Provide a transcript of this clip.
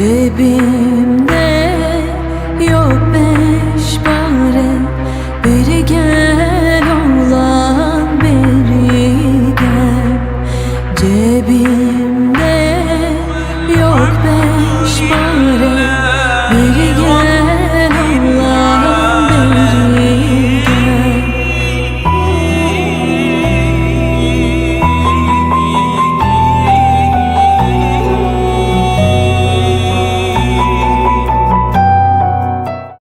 Cebimde yok beş para. Beri gel oğlan beri gel. Cebimde